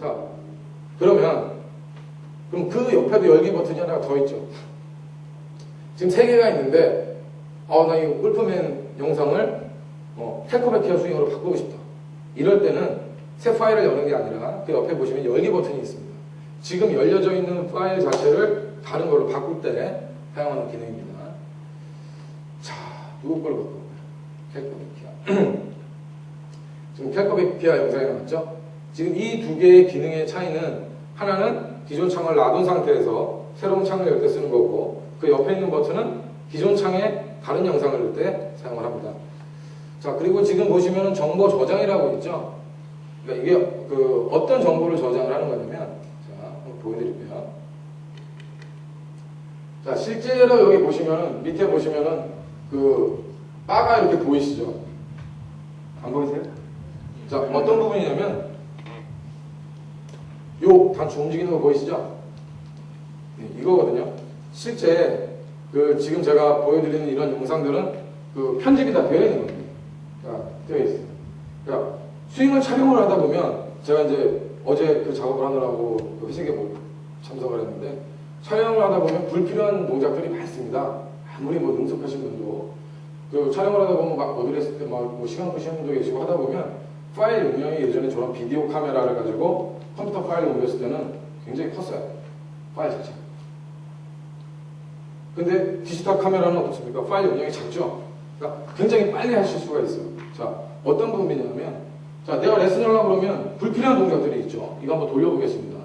자, 그러면 그럼 그 옆에도 열기 버튼이 하나 더 있죠. 지금 세 개가 있는데 어, 나이 울프맨 영상을 어, 텔코베키아 스윙으로 바꾸고 싶다. 이럴 때는 새 파일을 여는 게 아니라 그 옆에 보시면 열기 버튼이 있습니다. 지금 열려져 있는 파일 자체를 다른 걸로 바꿀 때 사용하는 기능입니다. 자, 누구 걸로 바꿔볼까요? 텔코베키아. 지금 텔코베키아 영상이 나왔죠? 지금 이 두 개의 기능의 차이는 하나는 기존 창을 놔둔 상태에서 새로운 창을 열 때 쓰는 거고 그 옆에 있는 버튼은 기존 창에 다른 영상을 넣을 때 사용을 합니다. 자 그리고 지금 보시면 정보 저장이라고 있죠. 그러니까 이게 그 어떤 정보를 저장을 하는 거냐면 자 한번 보여드릴게요. 자 실제로 여기 보시면 밑에 보시면은 그 바가 이렇게 보이시죠? 안 보이세요? 자 어떤 부분이냐면 요 단추 움직이는 거 보이시죠? 네, 이거거든요. 실제 그 지금 제가 보여드리는 이런 영상들은 그 편집이 다 되어 있는 겁니다. 자, 되어 있어요. 그러니까 스윙을 촬영을 하다 보면 제가 이제 어제 그 작업을 하느라고 그 회식에 뭐 참석을 했는데 촬영을 하다 보면 불필요한 동작들이 많습니다. 아무리 뭐 능숙하신 분도 그 촬영을 하다 보면 막 어디를 했을 때막뭐 시간 끄시는 분도 계시고 하다 보면 파일 용량이 예전에 저런 비디오 카메라를 가지고 컴퓨터 파일을 옮겼을 때는 굉장히 컸어요. 파일 자체가. 근데 디지털 카메라는 어떻습니까? 파일 용량이 작죠? 그러니까 굉장히 빨리 하실 수가 있어요. 자, 어떤 부분이냐면, 자, 내가 레슨을 하려고 그러면 불필요한 동작들이 있죠. 이거 한번 돌려보겠습니다.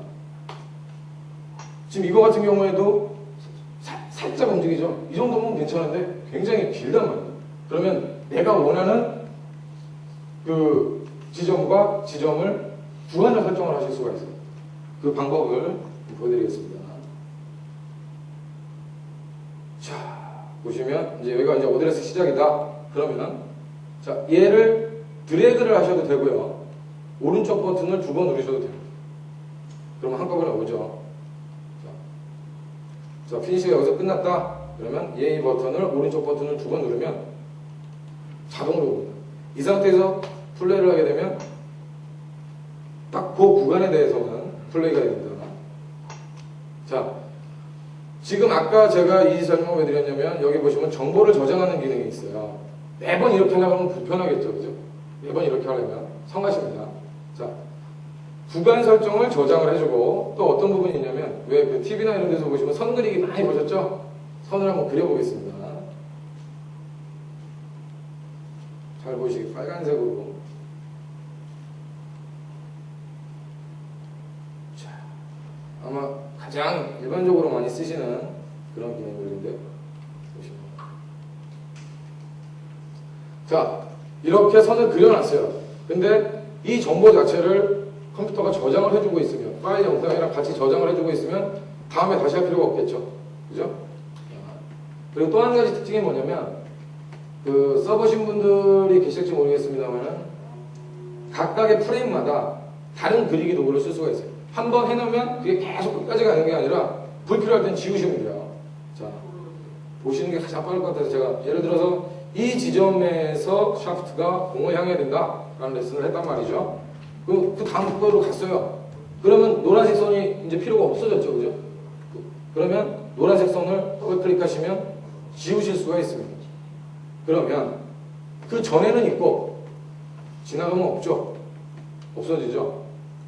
지금 이거 같은 경우에도 사- 살짝 움직이죠? 이 정도면 괜찮은데 굉장히 길단 말이에요. 그러면 내가 원하는 그 지점과 지점을 주관적 설정을 하실 수가 있어요. 그 방법을 보여드리겠습니다. 자, 보시면 이제 여기가 이제 어드레스 시작이다. 그러면 자 얘를 드래그를 하셔도 되고요. 오른쪽 버튼을 두 번 누르셔도 됩니다. 그러면 한꺼번에 오죠. 자, 자 피니시가 여기서 끝났다. 그러면 얘이 버튼을 오른쪽 버튼을 두 번 누르면 자동으로 옵니다. 이 상태에서 플레이를 하게 되면 딱 그 구간에 대해서는 플레이가 됩니다. 자, 지금 아까 제가 이 설명을 왜 드렸냐면 여기 보시면 정보를 저장하는 기능이 있어요. 매번 이렇게 하려면 불편하겠죠, 그죠? 매번 이렇게 하려면 성가십니다. 자, 구간 설정을 저장을 해주고 또 어떤 부분이 있냐면 왜 그 TV나 이런 데서 보시면 선 그리기 많이 보셨죠? 선을 한번 그려보겠습니다. 잘 보시기 빨간색으로 자, 아마 가장 일반적으로 많이 쓰시는 그런 기능들인데 보시면 자 이렇게 선을 그려놨어요. 근데 이 정보 자체를 컴퓨터가 저장을 해주고 있으면 파일 영상이랑 같이 저장을 해주고 있으면 다음에 다시 할 필요가 없겠죠. 그죠? 그리고 또 한 가지 특징이 뭐냐면 그 써보신 분들이 계실지 모르겠습니다만은 각각의 프레임마다 다른 그리기 도구를 쓸 수가 있어요. 한 번 해놓으면 그게 계속 끝까지 가는 게 아니라 불필요할 땐 지우시면 돼요. 자, 보시는 게 가장 빠를 것 같아서 제가 예를 들어서 이 지점에서 샤프트가 공을 향해야 된다라는 레슨을 했단 말이죠. 그, 그 다음 거로 갔어요. 그러면 노란색 선이 이제 필요가 없어졌죠. 그죠? 그러면 노란색 선을 더블 클릭하시면 지우실 수가 있습니다. 그러면 그 전에는 있고 지나가면 없죠. 없어지죠.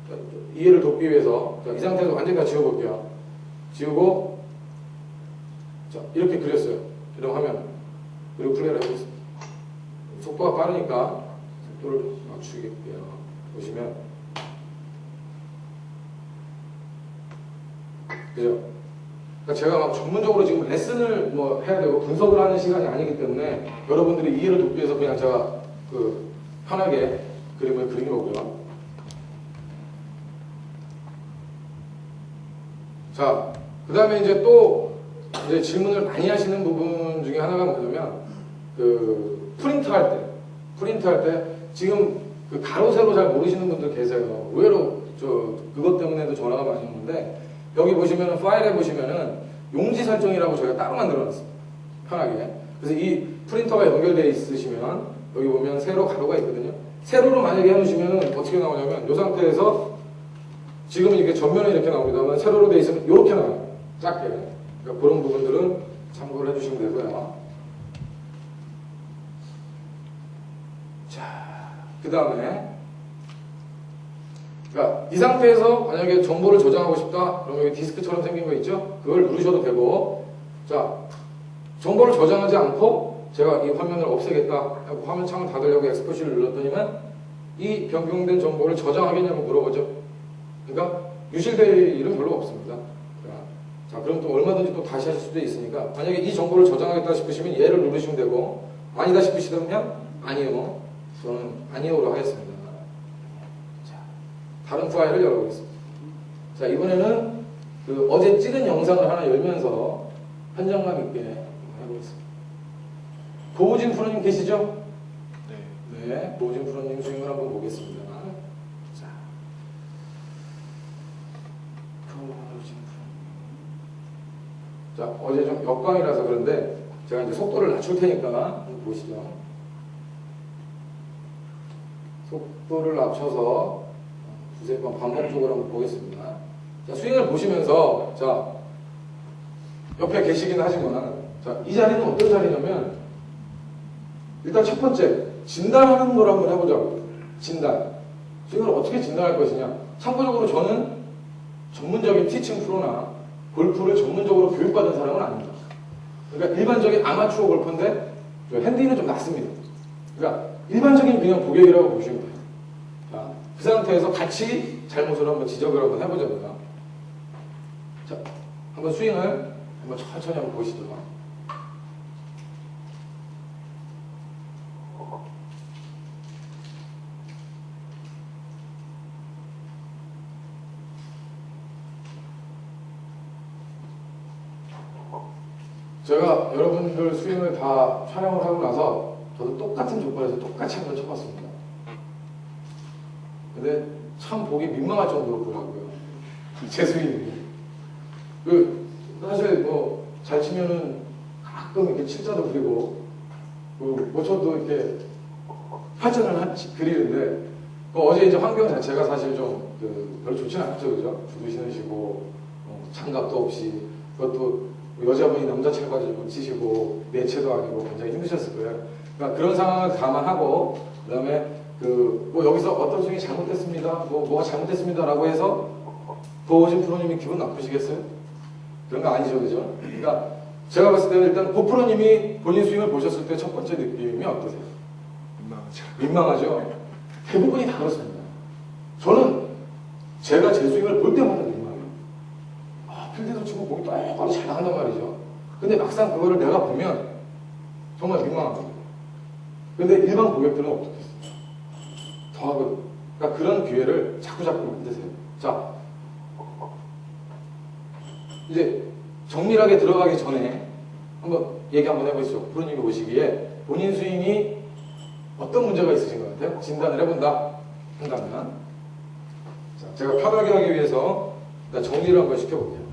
자, 이해를 돕기 위해서 자, 이 상태에서 완전히 다 지워볼게요. 지우고 자 이렇게 그렸어요. 이런 화면 그리고 플레이를 해보겠습니다. 속도가 빠르니까 속도를 맞추겠고요. 보시면 그죠? 그러니까 제가 막 전문적으로 지금 레슨을 뭐 해야 되고 분석을 하는 시간이 아니기 때문에 여러분들이 이해를 돕기 위해서 그냥 제가 그 편하게 그림을 그린 거고요. 자, 그 다음에 이제 또 이제 질문을 많이 하시는 부분 중에 하나가 뭐냐면 그 프린트 할 때, 프린트 할 때 지금 그 가로 세로 잘 모르시는 분들 계세요. 의외로 저 그것 때문에도 전화가 많이 오는데 여기 보시면은 파일에 보시면은 용지 설정이라고 저희가 따로 만들어놨어요. 편하게. 그래서 이 프린터가 연결되어 있으시면 여기 보면 세로 가로가 있거든요. 세로로 만약에 해놓으시면 어떻게 나오냐면 이 상태에서 지금 이렇게 전면에 이렇게 나옵니다만 세로로 되어 있으면 이렇게 나와요. 작게. 그러니까 그런 부분들은 참고를 해주시면 되고요. 자, 그 다음에 그러니까 이 상태에서 만약에 정보를 저장하고 싶다 그러면 여기 디스크처럼 생긴 거 있죠? 그걸 누르셔도 되고 자 정보를 저장하지 않고 제가 이 화면을 없애겠다 화면 창을 닫으려고 엑스포시를 눌렀더니만 이 변경된 정보를 저장하겠냐고 물어보죠 그러니까 유실될 일은 별로 없습니다 자, 자 그럼 또 얼마든지 또 다시 하실 수도 있으니까 만약에 이 정보를 저장하겠다 싶으시면 얘를 누르시면 되고 아니다 싶으시다면 아니요 저는 아니요로 하겠습니다 자, 다른 파일을 열어보겠습니다. 자, 이번에는 그 어제 찍은 영상을 하나 열면서 현장감 있게 해보겠습니다. 고우진 프로님 계시죠? 네. 네, 고우진 프로님 스윙을 한번 보겠습니다. 자, 고우진 프로님. 자, 어제 좀 역광이라서 그런데 제가 이제 속도를 낮출 테니까 보시죠. 속도를 낮춰서 두세 번 반복적으로 한번 보겠습니다. 자, 스윙을 보시면서, 자, 옆에 계시긴 하지만, 자, 이 자리는 어떤 자리냐면, 일단 첫 번째, 진단하는 걸 한번 해보자고. 진단. 스윙을 어떻게 진단할 것이냐. 참고적으로 저는 전문적인 티칭 프로나 골프를 전문적으로 교육받은 사람은 아닙니다. 그러니까 일반적인 아마추어 골퍼인데, 저 핸디는 좀 낮습니다. 그러니까 일반적인 그냥 고객이라고 보시면 돼요. 자, 그 상태에서 같이 잘못을 한번 지적을 한번 해보자고요. 자, 한번 스윙을 한번 천천히 한번 보시죠. 제가 여러분들 스윙을 다 촬영을 하고 나서 저도 똑같은 조건에서 똑같이 한번 쳐봤습니다. 근데 참 보기 민망할 정도로 보더라고요. 제 스윙이. 그, 사실 뭐, 잘 치면은 가끔 이렇게 칠자도 그리고, 그, 못 쳐도 이렇게 파전을 한, 그리는데, 그 어제 이제 환경 자체가 사실 좀, 그, 별로 좋지는 않죠. 그죠? 구두 신으시고, 어, 장갑도 없이, 그것도 여자분이 남자 차 가지고 치시고, 내체도 아니고 굉장히 힘드셨을 거예요. 그러니까 그런 상황을 감안하고, 그 다음에 그, 뭐 여기서 어떤 스윙이 잘못됐습니다. 뭐, 뭐가 잘못됐습니다라고 해서 고호진 프로님이 기분 나쁘시겠어요? 그런 거 아니죠, 그죠? 그러니까 제가 봤을 때는 일단 고 프로님이 본인 스윙을 보셨을 때 첫 번째 느낌이 어떠세요? 민망하죠. 민망하죠? 대부분이 다 그렇습니다. 저는 제가 제 스윙을 볼 때마다 필드도 치고 공이 똑바로 잘 나간단 말이죠. 근데 막상 그거를 내가 보면 정말 민망한 겁니다. 근데 일반 고객들은? 더 하거든. 그러니까 그런 기회를 자꾸 자꾸 만드세요. 자, 이제 정밀하게 들어가기 전에 한번 얘기 한번 해보시죠. 프로님이 오시기에 본인 스윙이 어떤 문제가 있으신 것 같아요? 진단을 해본다 한다면 자, 제가 편하게 하기 위해서 정리를 한번 시켜볼게요.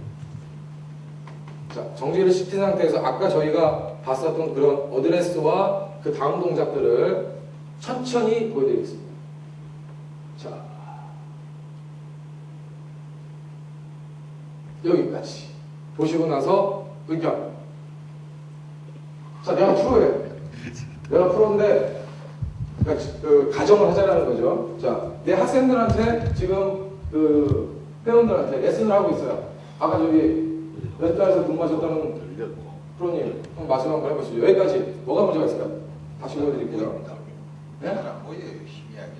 자, 정리를 시킨 상태에서 아까 저희가 봤었던 그런 어드레스와 그 다음 동작들을 천천히 보여드리겠습니다. 자, 여기까지 보시고 나서 의견. 자, 내가 프로예요. 내가 프로인데 그 가정을 하자라는 거죠. 자, 내 학생들한테 지금 그 회원들한테 레슨을 하고 있어요. 아까 저기 몇 달에서 근무하셨다는 들렸고. 프로님 한번 말씀 한번 해보시죠. 여기까지 뭐가 문제가 있을까요? 다시 보여드릴게요. 네? 안 보여요 희미하게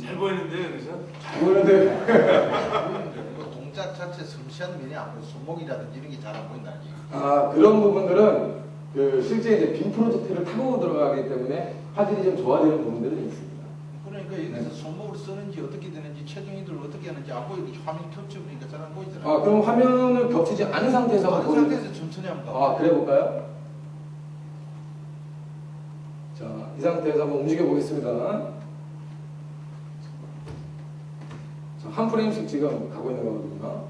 잘 보이는데, 그래서? 잘 보이는데 동작 자체 섬세한 면이 안 보여 손목이라든지 이런 게 잘 안 보인다는 얘기 아 그런 부분들은 그 실제 이제 빔 프로젝트를 타고 들어가기 때문에 화질이 좀 좋아지는 부분들은 있습니다. 그러니까 여기서 손목을 쓰는지 어떻게 되는지 체중 이동을 어떻게 하는지 안 보이고 화면 보이잖 아 그럼 화면을 겹치지 않은 상태에서 다른 보여드- 상태에서 천천히 한번 아, 그래 볼까요? 자, 자, 이 상태에서 한번 움직여 보겠습니다. 자, 한 프레임씩 지금 가고 있는 거거든요.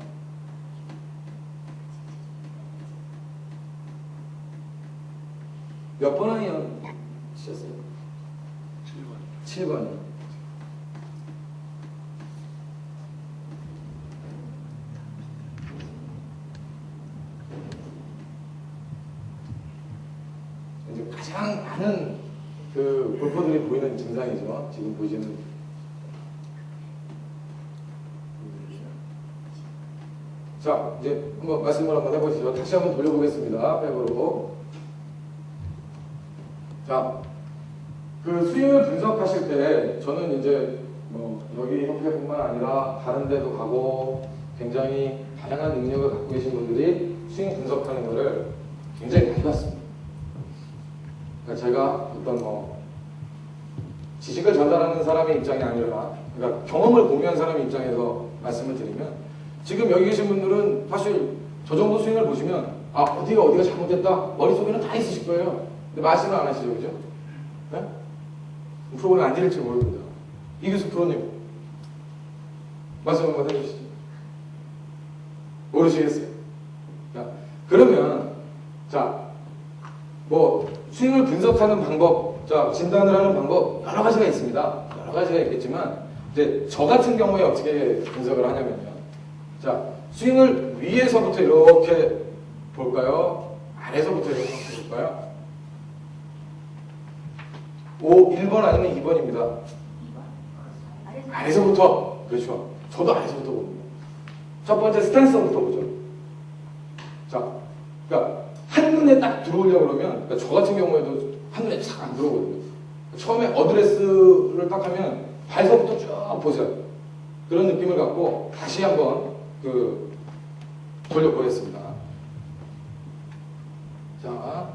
몇번 치셨어요? 7번. 7번이요. 이제 가장 많은 그 골퍼들이 보이는 증상이죠. 지금 보시는. 자, 이제 한번 말씀을 한번 해보시죠. 다시 한번 돌려보겠습니다. 백으로. 자, 그 스윙을 분석하실 때 저는 이제 뭐 여기 협회뿐만 아니라 다른 데도 가고 굉장히 다양한 능력을 갖고 계신 분들이 스윙 분석하는 거를 굉장히 많이 봤습니다. 그러니까 제가 어떤 뭐 지식을 전달하는 사람의 입장이 아니라 그러니까 경험을 공유한 사람의 입장에서 말씀을 드리면 지금 여기 계신 분들은 사실 저 정도 스윙을 보시면 아 어디가 어디가 잘못됐다 머릿속에는 다 있으실 거예요. 근데 말씀을 안 하시죠, 그죠? 네? 프로그램 안 될지 모릅니다. 이규수 프로님 말씀 한번 해주시죠. 모르시겠어요? 자, 그러면 자, 뭐 스윙을 분석하는 방법, 자 진단을 하는 방법 여러 가지가 있습니다. 여러 가지가 있겠지만 이제 저 같은 경우에 어떻게 분석을 하냐면요. 자 스윙을 위에서부터 이렇게 볼까요? 아래서부터 이렇게 볼까요? 오 1번 아니면 2번입니다. 아래서부터 그렇죠. 저도 아래서부터 봅니다. 첫 번째 스탠스부터 보죠. 자, 그러니까 한눈에 딱 들어오려고 그러면 그러니까 저 같은 경우에도 한눈에 싹 안 들어오거든요. 처음에 어드레스를 딱 하면 발서부터 쭉 보세요. 그런 느낌을 갖고 다시 한번 그 돌려보겠습니다. 자,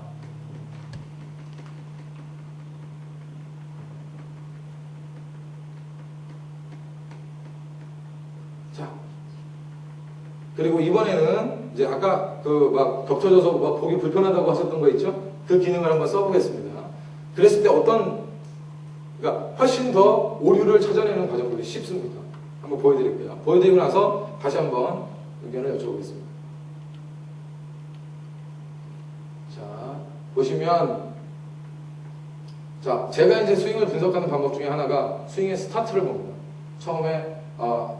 자. 그리고 이번에는 이제 아까 그 막 겹쳐져서 막 보기 불편하다고 하셨던 거 있죠? 그 기능을 한번 써보겠습니다. 그랬을 때 어떤, 그러니까 훨씬 더 오류를 찾아내는 과정들이 쉽습니다. 한번 보여드릴게요. 보여드리고 나서 다시 한번 의견을 여쭤보겠습니다. 자, 보시면, 자, 제가 이제 스윙을 분석하는 방법 중에 하나가 스윙의 스타트를 봅니다. 처음에, 아,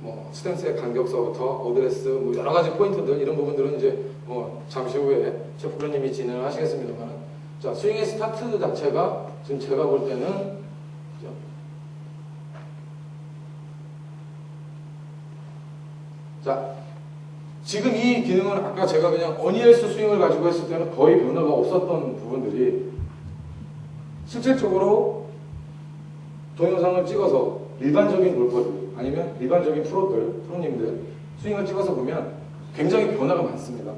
뭐 스탠스의 간격서부터 어드레스 뭐 여러 가지 포인트들 이런 부분들은 이제 뭐 잠시 후에 최 프로님이 진행을 하시겠습니다만 자 스윙의 스타트 자체가 지금 제가 볼 때는? 자 지금 이 기능은 아까 제가 그냥 어니엘스 스윙을 가지고 했을 때는 거의 변화가 없었던 부분들이 실질적으로 동영상을 찍어서 일반적인 골퍼들 아니면 일반적인 프로들, 프로님들 스윙을 찍어서 보면 굉장히 변화가 많습니다.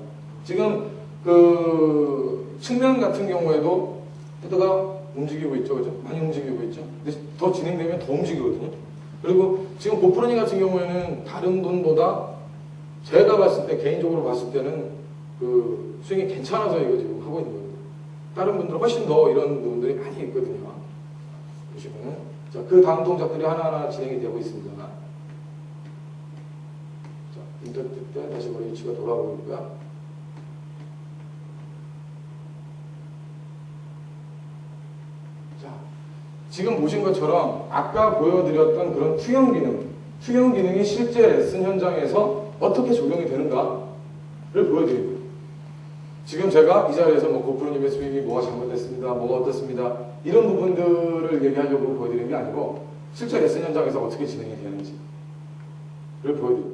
지금 그 측면 같은 경우에도 헤드가 움직이고 있죠, 그죠? 많이 움직이고 있죠. 근데 더 진행되면 더 움직이거든요. 그리고 지금 고프로니 같은 경우에는 다른 분보다 제가 봤을 때 개인적으로 봤을 때는 그 스윙이 괜찮아서 이거 지금 하고 있는 거예요. 다른 분들은 훨씬 더 이런 부분들이 많이 있거든요. 보시면은 자, 그 다음 동작들이 하나하나 진행이 되고 있습니다. 자, 인터뷰 때 다시 머리 위치가 돌아오고 있고요. 자, 지금 보신 것처럼 아까 보여드렸던 그런 투영 기능, 투영 기능이 실제 레슨 현장에서 어떻게 적용이 되는가를 보여드립니다. 지금 제가 이 자리에서 뭐 고프로님의 스윙이 뭐가 잘못됐습니다, 뭐가 어떻습니다 이런 부분들을 얘기하려고 보여드리는 게 아니고 실제 레슨 현장에서 어떻게 진행이 되는지를 보여드립니다.